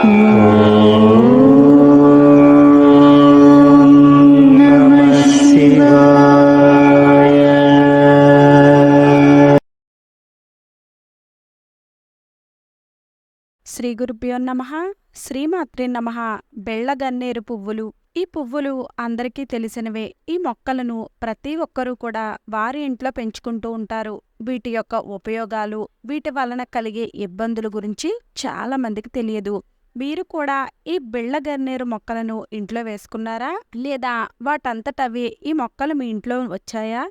నమః శ్రీ గురుభ్యో నమ శ్రీమాత్రి నమ. బెళ్ళగన్నేరు పువ్వులు. ఈ పువ్వులు అందరికీ తెలిసినవే. ఈ మొక్కలను ప్రతి ఒక్కరూ కూడా వారి ఇంట్లో పెంచుకుంటూ ఉంటారు. వీటి యొక్క ఉపయోగాలు వీటి వలన కలిగే ఇబ్బందుల గురించి చాలా మందికి తెలియదు. మీరు కూడా ఈ బిళ్ళగన్నేరు మొక్కలను ఇంట్లో వేసుకున్నారా? లేదా వాటంతటవి ఈ మొక్కలు మీ ఇంట్లో వచ్చాయా?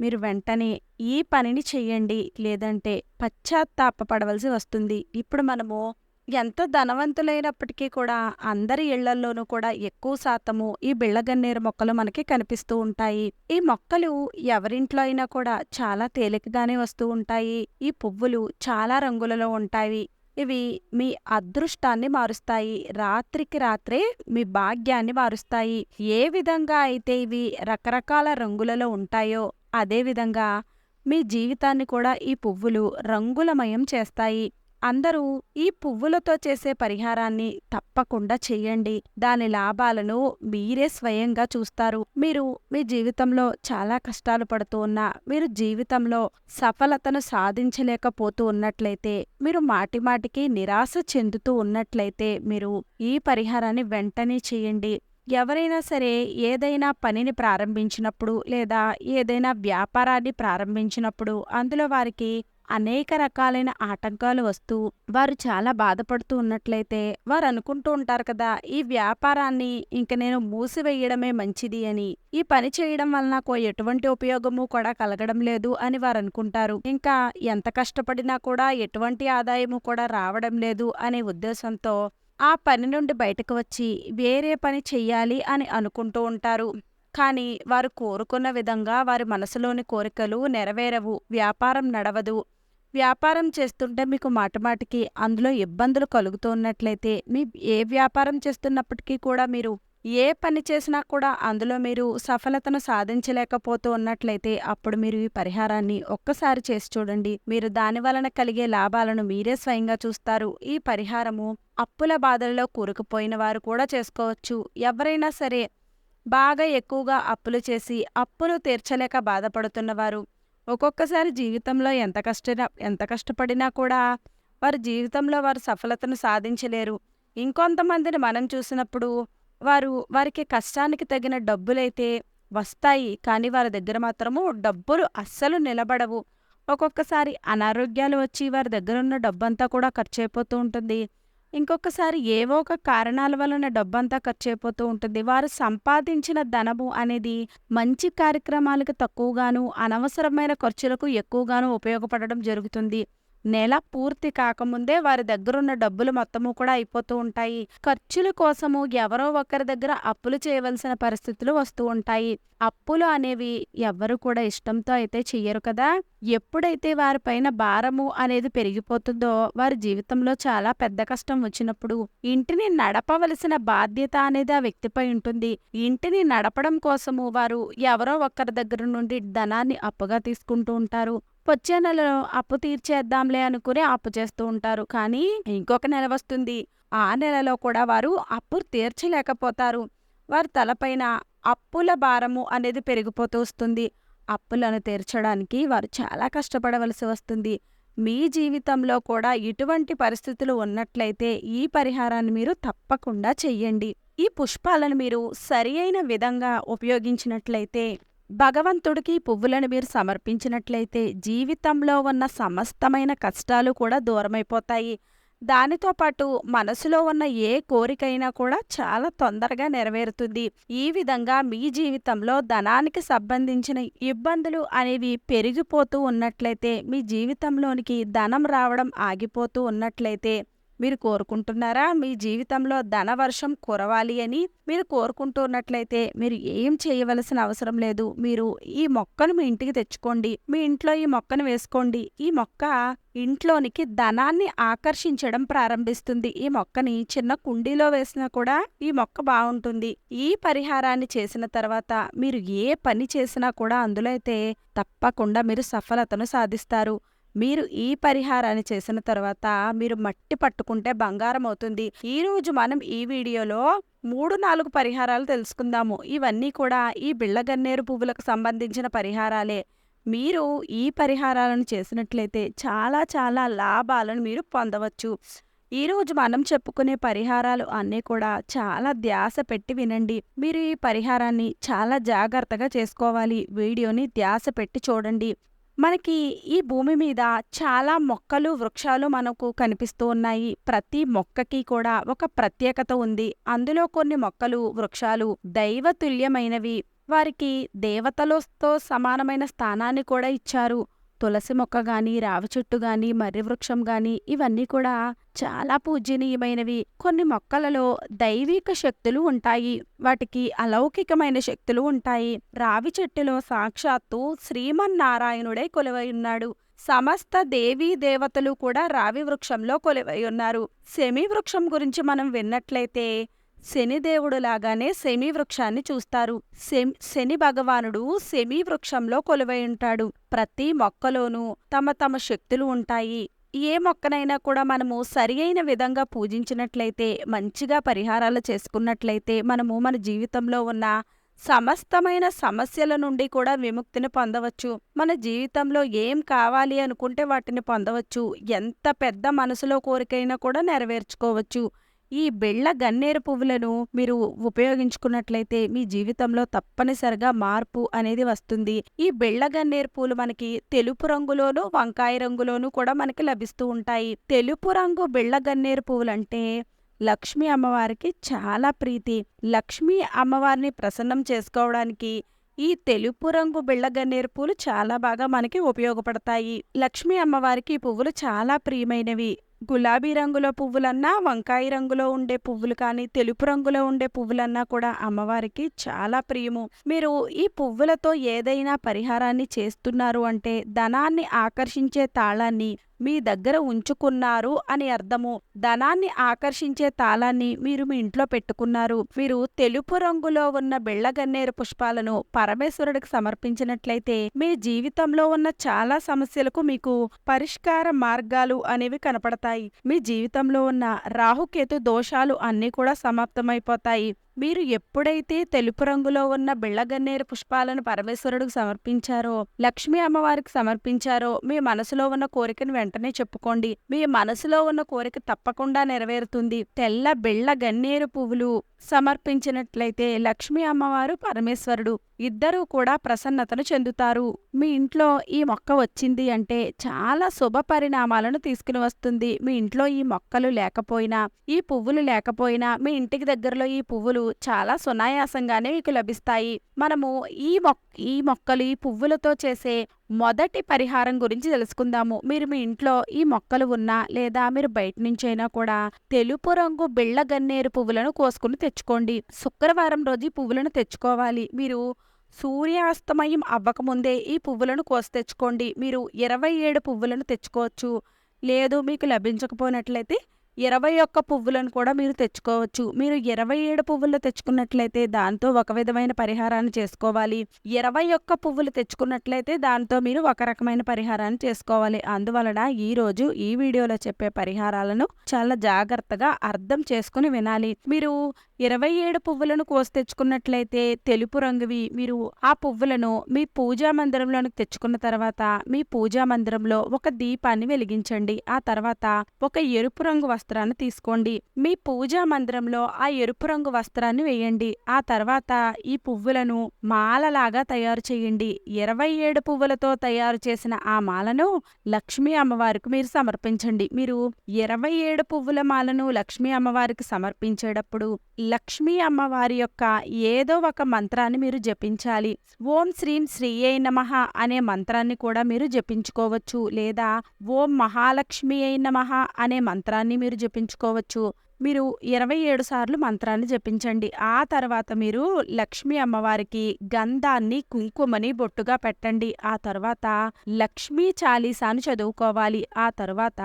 మీరు వెంటనే ఈ పనిని చెయ్యండి లేదంటే పశ్చాత్తాపపడవలసి వస్తుంది. ఇప్పుడు మనము ఎంత ధనవంతులైనప్పటికీ కూడా అందరి ఇళ్ళల్లోనూ కూడా ఎక్కువ శాతము ఈ బిళ్ళగన్నేరు మొక్కలు మనకి కనిపిస్తూ ఉంటాయి. ఈ మొక్కలు ఎవరింట్లో అయినా కూడా చాలా తేలికగానే వస్తూ ఉంటాయి. ఈ పువ్వులు చాలా రంగులలో ఉంటాయి. ఇవి మీ అదృష్టాన్ని మారుస్తాయి. రాత్రికి రాత్రే మీ భాగ్యాన్ని మారుస్తాయి. ఏ విధంగా అయితే ఇవి రకరకాల రంగులలో ఉంటాయో అదేవిధంగా మీ జీవితాన్ని కూడా ఈ పువ్వులు రంగులమయం చేస్తాయి. అందరూ ఈ పువ్వులతో చేసే పరిహారాన్ని తప్పకుండా చేయండి. దాని లాభాలను మీరే స్వయంగా చూస్తారు. మీరు మీ జీవితంలో చాలా కష్టాలు పడుతూ ఉన్నా మీరు జీవితంలో సఫలతను సాధించలేకపోతూ ఉన్నట్లయితే మీరు మాటిమాటికి నిరాశ చెందుతూ ఉన్నట్లయితే మీరు ఈ పరిహారాన్ని వెంటనే చేయండి. ఎవరైనా సరే ఏదైనా పనిని ప్రారంభించినప్పుడు లేదా ఏదైనా వ్యాపారాన్ని ప్రారంభించినప్పుడు అందులో వారికి అనేక రకాలైన ఆటంకాలు వస్తూ వారు చాలా బాధపడుతూ ఉన్నట్లయితే వారు అనుకుంటూ ఉంటారు కదా ఈ వ్యాపారాన్ని ఇంక నేను మూసివేయడమే మంచిది అని. ఈ పని చేయడం వల్ల నాకు ఎటువంటి ఉపయోగము కూడా కలగడం లేదు అని వారు అనుకుంటారు. ఇంకా ఎంత కష్టపడినా కూడా ఎటువంటి ఆదాయము కూడా రావడం లేదు అనే ఉద్దేశంతో ఆ పని నుండి బయటకు వచ్చి వేరే పని చెయ్యాలి అని అనుకుంటూ ఉంటారు. కానీ వారు కోరుకున్న విధంగా వారి మనసులోని కోరికలు నెరవేరవు వ్యాపారం నడవదు. వ్యాపారం చేస్తుంటే మీకు మాటమాటికి అందులో ఇబ్బందులు కలుగుతున్నట్లయితే మీ ఏ వ్యాపారం చేస్తున్నప్పటికీ కూడా మీరు ఏ పని చేసినా కూడా అందులో మీరు సఫలతను సాధించలేకపోతూ ఉన్నట్లయితే అప్పుడు మీరు ఈ పరిహారాన్ని ఒక్కసారి చేసి చూడండి. మీరు దాని వలన కలిగే లాభాలను మీరే స్వయంగా చూస్తారు. ఈ పరిహారము అప్పుల బాధల్లో కూరుకుపోయిన వారు కూడా చేసుకోవచ్చు. ఎవరైనా సరే బాగా ఎక్కువగా అప్పులు చేసి అప్పులు తీర్చలేక బాధపడుతున్నవారు ఒక్కొక్కసారి జీవితంలో ఎంత కష్ట ఎంత కష్టపడినా కూడా వారి జీవితంలో వారు సఫలతను సాధించలేరు. ఇంకొంతమందిని మనం చూసినప్పుడు వారు వారికి కష్టానికి తగిన డబ్బులైతే వస్తాయి కానీ వారి దగ్గర మాత్రము డబ్బులు అస్సలు నిలబడవు. ఒక్కొక్కసారి అనారోగ్యాలు వచ్చి వారి దగ్గర ఉన్న డబ్బంతా కూడా ఖర్చు అయిపోతూ ఉంటుంది. ఇంకొకసారి ఏవో ఒక కారణాల వలన డబ్బంతా ఖర్చు అయిపోతూ ఉంటుంది. వారు సంపాదించిన ధనము అనేది మంచి కార్యక్రమాలకు తక్కువగాను అనవసరమైన ఖర్చులకు ఎక్కువగాను ఉపయోగపడడం జరుగుతుంది. నెల పూర్తి కాకముందే వారి దగ్గరున్న డబ్బులు మొత్తము కూడా అయిపోతూ ఉంటాయి. ఖర్చుల కోసము ఎవరో ఒకరి దగ్గర అప్పులు చేయవలసిన పరిస్థితులు వస్తూ ఉంటాయి. అప్పులు అనేవి ఎవ్వరు కూడా ఇష్టంతో అయితే చెయ్యరు కదా. ఎప్పుడైతే వారిపైన భారము అనేది పెరిగిపోతుందో వారి జీవితంలో చాలా పెద్ద కష్టం వచ్చినప్పుడు ఇంటిని నడపవలసిన బాధ్యత అనేది ఆ వ్యక్తిపై ఉంటుంది. ఇంటిని నడపడం కోసము వారు ఎవరో ఒకరి దగ్గర నుండి ధనాన్ని అప్పుగా తీసుకుంటూ ఉంటారు. వచ్చే నెలలో అప్పు తీర్చేద్దాంలే అనుకుని అప్పు చేస్తూ ఉంటారు. కానీ ఇంకొక నెల వస్తుంది. ఆ నెలలో కూడా వారు అప్పు తీర్చలేకపోతారు. వారి తలపైన అప్పుల భారము అనేది పెరిగిపోతూ వస్తుంది. అప్పులను తీర్చడానికి వారు చాలా కష్టపడవలసి వస్తుంది. మీ జీవితంలో కూడా ఇటువంటి పరిస్థితులు ఉన్నట్లయితే ఈ పరిహారాన్ని మీరు తప్పకుండా చెయ్యండి. ఈ పుష్పాలను మీరు సరి అయిన విధంగా ఉపయోగించినట్లయితే భగవంతుడికి పువ్వులను మీరు సమర్పించినట్లయితే జీవితంలో ఉన్న సమస్తమైన కష్టాలు కూడా దూరమైపోతాయి. దానితో పాటు మనసులో ఉన్న ఏ కోరికైనా కూడా చాలా తొందరగా నెరవేరుతుంది. ఈ విధంగా మీ జీవితంలో ధనానికి సంబంధించిన ఇబ్బందులు అనేవి పెరిగిపోతూ ఉన్నట్లయితే మీ జీవితంలోనికి ధనం రావడం ఆగిపోతూ ఉన్నట్లయితే మీరు కోరుకుంటున్నారా? మీ జీవితంలో ధనవర్షం కురవాలి అని మీరు కోరుకుంటున్నట్లయితే మీరు ఏం చేయవలసిన అవసరం లేదు. మీరు ఈ మొక్కను మీ ఇంటికి తెచ్చుకోండి. మీ ఇంట్లో ఈ మొక్కను వేసుకోండి. ఈ మొక్క ఇంట్లోనికి ధనాన్ని ఆకర్షించడం ప్రారంభిస్తుంది. ఈ మొక్కని చిన్న కుండీలో వేసినా కూడా ఈ మొక్క బాగుంటుంది. ఈ పరిహారాన్ని చేసిన తర్వాత మీరు ఏ పని చేసినా కూడా అందులో అయితే తప్పకుండా మీరు సఫలతను సాధిస్తారు. మీరు ఈ పరిహారాన్ని చేసిన తర్వాత మీరు మట్టి పట్టుకుంటే బంగారం అవుతుంది. ఈరోజు మనం ఈ వీడియోలో మూడు నాలుగు పరిహారాలు తెలుసుకుందాము. ఇవన్నీ కూడా ఈ బిళ్ళగన్నేరు పువ్వులకు సంబంధించిన పరిహారాలే. మీరు ఈ పరిహారాలను చేసినట్లయితే చాలా చాలా లాభాలను మీరు పొందవచ్చు. ఈరోజు మనం చెప్పుకునే పరిహారాలు అన్నీ కూడా చాలా ధ్యాస పెట్టి వినండి. మీరు ఈ పరిహారాన్ని చాలా జాగ్రత్తగా చేసుకోవాలి. వీడియోని ధ్యాస పెట్టి చూడండి. మనకి ఈ భూమి మీద చాలా మొక్కలు వృక్షాలు మనకు కనిపిస్తూ ఉన్నాయి. ప్రతి మొక్కకి కూడా ఒక ప్రత్యేకత ఉంది. అందులో కొన్ని మొక్కలు వృక్షాలు దైవతుల్యమైనవి. వారికి దేవతలతో సమానమైన స్థానాన్ని కూడా ఇచ్చారు. తులసి మొక్క గాని రావి చెట్టు గాని మర్రి వృక్షం గాని ఇవన్నీ కూడా చాలా పూజనీయమైనవి కొన్ని మొక్కలలో దైవిక శక్తులు ఉంటాయి. వాటికి అలౌకికమైన శక్తులు ఉంటాయి. రావి చెట్టులో సాక్షాత్తు శ్రీమన్నారాయణుడే కొలువై ఉన్నాడు. సమస్త దేవీ దేవతలు కూడా రావి వృక్షంలో కొలువై ఉన్నారు. శమి వృక్షం గురించి మనం విన్నట్లయితే శనిదేవుడు లాగానే వృక్షాన్ని చూస్తారు శని భగవానుడు శమి వృక్షంలో కొలువై ఉంటాడు. ప్రతి మొక్కలోనూ తమ తమ శక్తులు ఉంటాయి. ఏ మొక్కనైనా కూడా మనము సరి అయిన విధంగా పూజించినట్లయితే మంచిగా పరిహారాలు చేసుకున్నట్లయితే మనము మన జీవితంలో ఉన్న సమస్తమైన సమస్యల నుండి కూడా విముక్తిని పొందవచ్చు. మన జీవితంలో ఏం కావాలి అనుకుంటే వాటిని పొందవచ్చు. ఎంత పెద్ద మనసులో కోరికైనా కూడా నెరవేర్చుకోవచ్చు. ఈ బెళ్ళ గన్నేరు పువ్వులను మీరు ఉపయోగించుకున్నట్లయితే మీ జీవితంలో తప్పనిసరిగా మార్పు అనేది వస్తుంది. ఈ బెళ్ళ గన్నేరు పూలు మనకి తెలుపు రంగులోను వంకాయ రంగులోను కూడా మనకి లభిస్తూ ఉంటాయి. తెలుపు రంగు బెళ్ళ గన్నేరు పువ్వులంటే లక్ష్మీ అమ్మవారికి చాలా ప్రీతి. లక్ష్మీ అమ్మవారిని ప్రసన్నం చేసుకోవడానికి ఈ తెలుపు రంగు బిళ్ళగన్నేరు పూలు చాలా బాగా మనకి ఉపయోగపడతాయి. లక్ష్మీ అమ్మవారికి ఈ పువ్వులు చాలా ప్రియమైనవి. గులాబీ రంగులో పువ్వులన్నా వంకాయ రంగులో ఉండే పువ్వులు కానీ తెలుపు రంగులో ఉండే పువ్వులన్నా కూడా అమ్మవారికి చాలా ప్రియము. మీరు ఈ పువ్వులతో ఏదైనా పరిహారాన్ని చేస్తున్నారు అంటే ధనాన్ని ఆకర్షించే తాళాన్ని మీ దగ్గర ఉంచుకున్నారు అని అర్థము. ధనాన్ని ఆకర్షించే తాళాన్ని మీరు మీ ఇంట్లో పెట్టుకున్నారు. మీరు తెలుపు రంగులో ఉన్న బెళ్ళగన్నేరు పుష్పాలను పరమేశ్వరుడికి సమర్పించినట్లయితే మీ జీవితంలో ఉన్న చాలా సమస్యలకు మీకు పరిష్కార మార్గాలు అనేవి కనపడతాయి. మీ జీవితంలో ఉన్న రాహుకేతు దోషాలు అన్నీ కూడా సమాప్తమైపోతాయి. మీరు ఎప్పుడైతే తెలుపు రంగులో ఉన్న బిళ్ళగన్నేరు పుష్పాలను పరమేశ్వరుడికి సమర్పించారో లక్ష్మీ అమ్మవారికి సమర్పించారో మీ మనసులో ఉన్న కోరికను వెంటనే చెప్పుకోండి. మీ మనసులో ఉన్న కోరిక తప్పకుండా నెరవేరుతుంది. తెల్ల బిళ్ళ గన్నేరు పువ్వులు సమర్పించినట్లయితే లక్ష్మీ అమ్మవారు పరమేశ్వరుడు. ఇద్దరూ కూడా ప్రసన్నతను చెందుతారు. మీ ఇంట్లో ఈ మొక్క వచ్చింది అంటే చాలా శుభ పరిణామాలను తీసుకుని వస్తుంది. మీ ఇంట్లో ఈ మొక్కలు లేకపోయినా ఈ పువ్వులు లేకపోయినా మీ ఇంటికి దగ్గరలో ఈ పువ్వులు చాలా సునాయాసంగానే మీకు లభిస్తాయి. మనము ఈ మొక్క ఈ మొక్కలు ఈ పువ్వులతో చేసే మొదటి పరిహారం గురించి తెలుసుకుందాము. మీరు మీ ఇంట్లో ఈ మొక్కలు ఉన్నా లేదా మీరు బయట నుంచైనా కూడా తెలుపు రంగు బిళ్ళ గన్నేరు పువ్వులను కోసుకుని తెచ్చుకోండి. శుక్రవారం రోజు ఈ పువ్వులను తెచ్చుకోవాలి. మీరు సూర్యాస్తమయం అవ్వకముందే ఈ పువ్వులను కోసి తెచ్చుకోండి. మీరు ఇరవై ఏడు పువ్వులను తెచ్చుకోవచ్చు. లేదు మీకు లభించకపోయినట్లయితే ఇరవై ఒక్క పువ్వులను కూడా మీరు తెచ్చుకోవచ్చు. మీరు ఇరవై ఏడు పువ్వులు తెచ్చుకున్నట్లయితే దాంతో ఒక విధమైన పరిహారాన్ని చేసుకోవాలి. ఇరవై ఒక్క పువ్వులు తెచ్చుకున్నట్లయితే దాంతో మీరు ఒక రకమైన పరిహారాన్ని చేసుకోవాలి. అందువలన ఈ రోజు ఈ వీడియోలో చెప్పే పరిహారాలను చాలా జాగ్రత్తగా అర్థం చేసుకుని వినాలి. మీరు ఇరవై ఏడు పువ్వులను కోసి తెచ్చుకున్నట్లయితే తెలుపు రంగువి మీరు ఆ పువ్వులను మీ పూజా మందిరంలోనికి తెచ్చుకున్న తర్వాత మీ పూజా మందిరంలో ఒక దీపాన్ని వెలిగించండి. ఆ తర్వాత ఒక ఎరుపు రంగు వస్త్రాన్ని తీసుకోండి. మీ పూజా మందిరంలో ఆ ఎరుపు రంగు వస్త్రాన్ని వేయండి. ఆ తర్వాత ఈ పువ్వులను మాలలాగా తయారు చేయండి. ఇరవై ఏడు పువ్వులతో తయారు చేసిన ఆ మాలను లక్ష్మీ అమ్మవారికి మీరు సమర్పించండి. మీరు ఇరవై ఏడు పువ్వుల మాలను లక్ష్మీ అమ్మవారికి సమర్పించేటప్పుడు లక్ష్మీ అమ్మవారి యొక్క ఏదో ఒక మంత్రాన్ని మీరు జపించాలి. ఓం శ్రీం శ్రీయే నమః అనే మంత్రాన్ని కూడా మీరు జపించుకోవచ్చు. లేదా ఓం మహాలక్ష్మి అయి నమః అనే మంత్రాన్ని మీరు జపించుకోవచ్చు. మీరు ఇరవై ఏడు సార్లు మంత్రాన్ని జపించండి. ఆ తర్వాత మీరు లక్ష్మీ అమ్మవారికి గంధాన్ని కుంకుమని బొట్టుగా పెట్టండి. ఆ తర్వాత లక్ష్మీ చాలీసాను చదువుకోవాలి. ఆ తర్వాత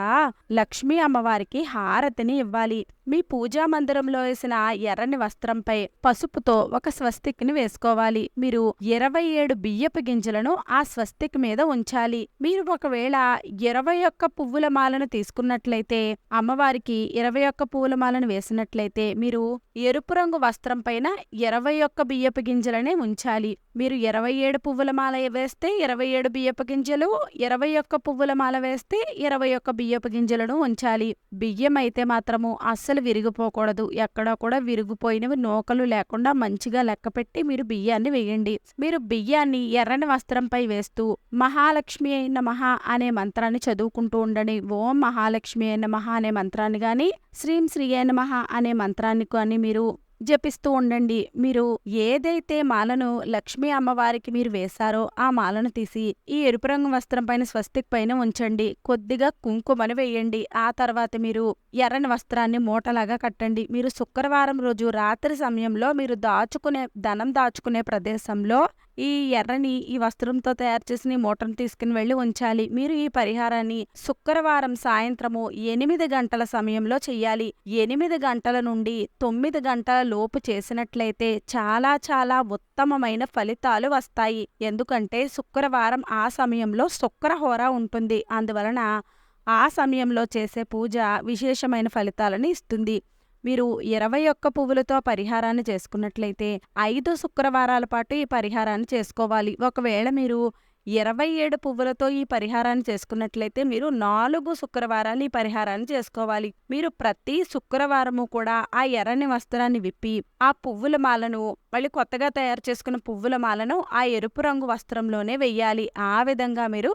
లక్ష్మీ అమ్మవారికి హారతిని ఇవ్వాలి. మీ పూజా మందిరంలో వేసిన ఎర్రని వస్త్రంపై పసుపుతో ఒక స్వస్తిక్ని వేసుకోవాలి. మీరు ఇరవై ఏడు బియ్యపు గింజలను ఆ స్వస్తిక్ మీద ఉంచాలి. మీరు ఒకవేళ ఇరవై ఒక్క పువ్వుల మాలను తీసుకున్నట్లయితే అమ్మవారికి ఇరవై ఒక్క పువ్వుల మాలను వేసినట్లయితే మీరు ఎరుపు రంగు వస్త్రం పైన ఇరవై ఒక్క బియ్యపు గింజలనే ఉంచాలి. మీరు ఇరవై ఏడు పువ్వుల మాల వేస్తే ఇరవై ఏడు బియ్యపు గింజలు ఇరవై ఒక్క పువ్వుల మాల వేస్తే ఇరవై ఒక్క బియ్యపు గింజలను ఉంచాలి. బియ్యం అయితే మాత్రము అస్సలు విరిగిపోకూడదు. ఎక్కడా కూడా విరిగిపోయినవి నూకలు లేకుండా మంచిగా లెక్కపెట్టి మీరు బియ్యాన్ని వేయండి. మీరు బియ్యాన్ని ఎర్రని వస్త్రంపై వేస్తూ మహాలక్ష్మి అయిన మహా అనే మంత్రాన్ని చదువుకుంటూ ఉండండి. ఓం మహాలక్ష్మి అయిన మహా అనే మంత్రాన్ని గాని శ్రీం శ్రీ అయిన నమ అనే మంత్రాన్ని కానీ మీరు జపిస్తూ ఉండండి. మీరు ఏదైతే మాలను లక్ష్మీ అమ్మవారికి మీరు వేశారో ఆ మాలను తీసి ఈ ఎరుపు రంగు వస్త్రం పైన స్వస్తిక్ పైన ఉంచండి. కొద్దిగా కుంకుమని వేయండి. ఆ తర్వాత మీరు ఎర్రని వస్త్రాన్ని మూటలాగా కట్టండి. మీరు శుక్రవారం రోజు రాత్రి సమయంలో మీరు దాచుకునే ధనం దాచుకునే ప్రదేశంలో ఈ ఎర్రని ఈ వస్త్రంతో తయారు చేసిన ఈ మూటను తీసుకుని వెళ్ళి ఉంచాలి. మీరు ఈ పరిహారాన్ని శుక్రవారం సాయంత్రము ఎనిమిది గంటల సమయంలో చెయ్యాలి. ఎనిమిది గంటల నుండి తొమ్మిది గంటల లోపు చేసినట్లయితే చాలా చాలా ఉత్తమమైన ఫలితాలు వస్తాయి. ఎందుకంటే శుక్రవారం ఆ సమయంలో శుక్రహోర ఉంటుంది. అందువలన ఆ సమయంలో చేసే పూజ విశేషమైన ఫలితాలను ఇస్తుంది. మీరు ఇరవై ఒక్క పువ్వులతో పరిహారాన్ని చేసుకున్నట్లయితే ఐదు శుక్రవారాల పాటు ఈ పరిహారాన్ని చేసుకోవాలి. ఒకవేళ మీరు ఇరవై ఏడు పువ్వులతో ఈ పరిహారాన్ని చేసుకున్నట్లయితే మీరు నాలుగు శుక్రవారాలు ఈ పరిహారాన్ని చేసుకోవాలి. మీరు ప్రతి శుక్రవారము కూడా ఆ ఎర్రని వస్త్రాన్ని విప్పి ఆ పువ్వుల మాలను మళ్ళీ కొత్తగా తయారు చేసుకున్న పువ్వుల మాలను ఆ ఎరుపు రంగు వస్త్రంలోనే వెయ్యాలి ఆ విధంగా మీరు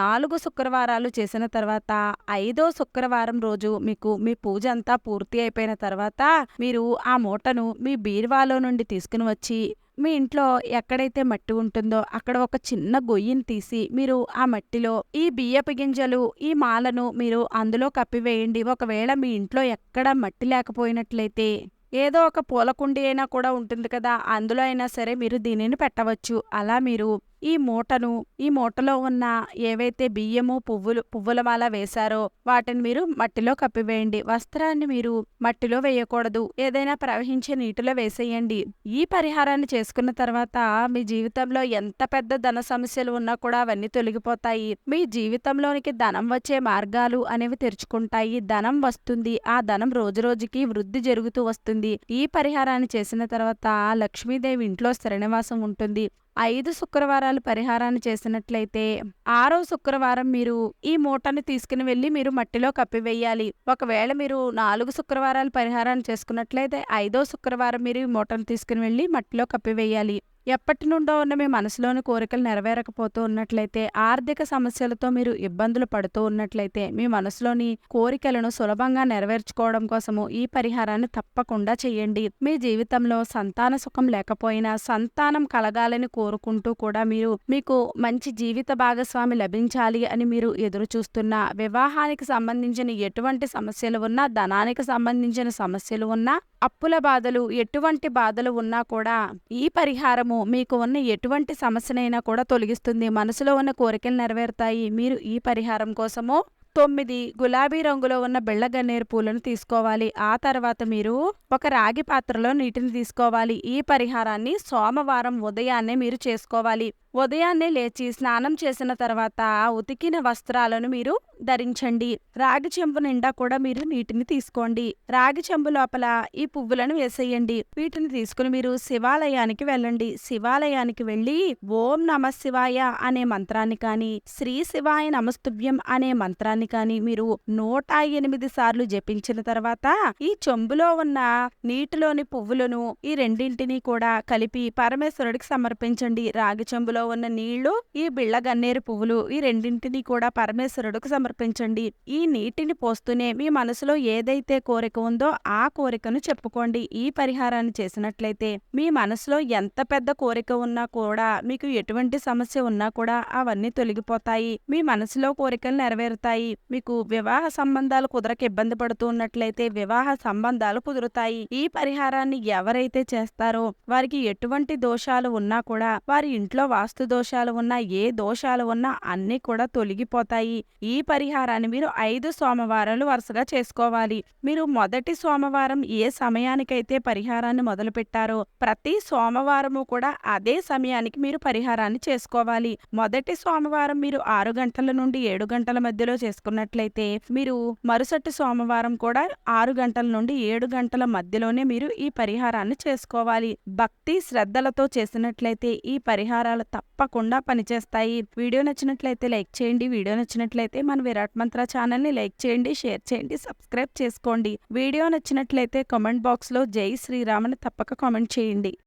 నాలుగు శుక్రవారాలు చేసిన తర్వాత ఐదో శుక్రవారం రోజు మీకు మీ పూజ అంతా పూర్తి అయిపోయిన తర్వాత మీరు ఆ మూటను మీ బీరువాలో నుండి తీసుకుని వచ్చి మీ ఇంట్లో ఎక్కడైతే మట్టి ఉంటుందో అక్కడ ఒక చిన్న గొయ్యిని తీసి మీరు ఆ మట్టిలో ఈ బియ్యపు గింజలు ఈ మాలను మీరు అందులో కప్పివేయండి. ఒకవేళ మీ ఇంట్లో ఎక్కడ మట్టి లేకపోయినట్లయితే ఏదో ఒక పూలకుండి అయినా కూడా ఉంటుంది కదా అందులో అయినా సరే మీరు దీనిని పెట్టవచ్చు. అలా మీరు ఈ మూటను ఈ మూటలో ఉన్న ఏవైతే బియ్యము పువ్వులు పువ్వుల మాల వేశారో వాటిని మీరు మట్టిలో కప్పివేయండి. వస్త్రాన్ని మీరు మట్టిలో వేయకూడదు. ఏదైనా ప్రవహించే నీటిలో వేసేయండి. ఈ పరిహారాన్ని చేసుకున్న తర్వాత మీ జీవితంలో ఎంత పెద్ద ధన సమస్యలు ఉన్నా కూడా అవన్నీ తొలగిపోతాయి. మీ జీవితంలోనికి ధనం వచ్చే మార్గాలు అనేవి తెరుచుకుంటాయి. ధనం వస్తుంది. ఆ ధనం రోజు రోజుకి వృద్ధి జరుగుతూ వస్తుంది. ఈ పరిహారాన్ని చేసిన తర్వాత లక్ష్మీదేవి ఇంట్లో శ్రీనివాసం ఉంటుంది. ఐదు శుక్రవారాలు పరిహారాన్ని చేసినట్లయితే ఆరో శుక్రవారం మీరు ఈ మూటను తీసుకుని వెళ్ళి మీరు మట్టిలో కప్పివేయాలి. ఒకవేళ మీరు నాలుగు శుక్రవారాలు పరిహారాన్ని చేసుకున్నట్లయితే ఐదో శుక్రవారం మీరు ఈ మూటను తీసుకుని వెళ్ళి మట్టిలో కప్పివేయాలి. ఎప్పటి నుండో ఉన్న మీ మనసులోని కోరికలు నెరవేరకపోతూ ఉన్నట్లయితే ఆర్థిక సమస్యలతో మీరు ఇబ్బందులు పడుతూ ఉన్నట్లయితే మీ మనసులోని కోరికలను సులభంగా నెరవేర్చుకోవడం కోసము ఈ పరిహారాన్ని తప్పకుండా చేయండి. మీ జీవితంలో సంతాన సుఖం లేకపోయినా సంతానం కలగాలని కోరుకుంటూ కూడా మీరు మీకు మంచి జీవిత భాగస్వామి లభించాలి అని మీరు ఎదురు చూస్తున్న వివాహానికి సంబంధించిన ఎటువంటి సమస్యలు ఉన్నా ధనానికి సంబంధించిన సమస్యలు ఉన్నా అప్పుల బాధలు ఎటువంటి బాధలు ఉన్నా కూడా ఈ పరిహారము మీకు ఉన్న ఎటువంటి సమస్యనైనా కూడా తొలగిస్తుంది. మనసులో ఉన్న కోరికలు నెరవేరుతాయి. మీరు ఈ పరిహారం కోసము తొమ్మిది గులాబీ రంగులో ఉన్న బెళ్ళగన్నేరు పూలను తీసుకోవాలి. ఆ తర్వాత మీరు ఒక రాగి పాత్రలో నీటిని తీసుకోవాలి. ఈ పరిహారాన్ని సోమవారం ఉదయాన్నే మీరు చేసుకోవాలి. ఉదయాన్నే లేచి స్నానం చేసిన తర్వాత ఉతికిన వస్త్రాలను మీరు ధరించండి. రాగి చెంబు నిండా కూడా మీరు నీటిని తీసుకోండి. రాగి చెంబు లోపల ఈ పువ్వులను వేసేయండి. వీటిని తీసుకుని మీరు శివాలయానికి వెళ్ళండి. శివాలయానికి వెళ్ళి ఓం నమ శివాయ అనే మంత్రాన్ని కానీ శ్రీ శివాయ నమస్తుభ్యం అనే మంత్రాన్ని కానీ మీరు నూట ఎనిమిది సార్లు జపించిన తర్వాత ఈ చెంబులో ఉన్న నీటిలోని పువ్వులను ఈ రెండింటినీ కూడా కలిపి పరమేశ్వరుడికి సమర్పించండి. రాగి చెంబులో ఉన్న నీళ్ళు ఈ బిళ్ళ గన్నేరు పువ్వులు ఈ రెండింటిని కూడా పరమేశ్వరుడికి సమర్పించండి. ఈ నీటిని పోస్తూనే మీ మనసులో ఏదైతే కోరిక ఉందో ఆ కోరికను చెప్పుకోండి. ఈ పరిహారాన్ని చేసినట్లయితే మీ మనసులో ఎంత పెద్ద కోరిక ఉన్నా కూడా మీకు ఎటువంటి సమస్య ఉన్నా కూడా అవన్నీ తొలగిపోతాయి. మీ మనసులో కోరికలు నెరవేరుతాయి. మీకు వివాహ సంబంధాలు కుదరక ఇబ్బంది పడుతూ ఉన్నట్లయితే వివాహ సంబంధాలు కుదురుతాయి. ఈ పరిహారాన్ని ఎవరైతే చేస్తారో వారికి ఎటువంటి దోషాలు ఉన్నా కూడా వారి ఇంట్లో వాస్తు దోషాలు ఉన్నా ఏ దోషాలు ఉన్నా అన్నీ కూడా తొలగిపోతాయి. ఈ పరిహారాన్ని మీరు ఐదు సోమవారాలు వరుసగా చేసుకోవాలి. మీరు మొదటి సోమవారం ఏ సమయానికైతే పరిహారాన్ని మొదలు పెట్టారో ప్రతి సోమవారము కూడా అదే సమయానికి మీరు పరిహారాన్ని చేసుకోవాలి. మొదటి సోమవారం మీరు ఆరు గంటల నుండి ఏడు గంటల మధ్యలో చేసుకున్నట్లయితే మీరు మరుసటి సోమవారం కూడా ఆరు గంటల నుండి ఏడు గంటల మధ్యలోనే మీరు ఈ పరిహారాన్ని చేసుకోవాలి. భక్తి శ్రద్ధలతో చేసినట్లయితే ఈ పరిహారాలు తప్పకుండా పనిచేస్తాయి. వీడియో నచ్చినట్లయితే లైక్ చేయండి. వీడియో నచ్చినట్లయితే మన విరాట్ మంత్ర ఛానల్ని లైక్ చేయండి షేర్ చేయండి సబ్స్క్రైబ్ చేసుకోండి. వీడియో నచ్చినట్లయితే కామెంట్ బాక్స్లో జై శ్రీరామ్ అని తప్పక కామెంట్ చేయండి.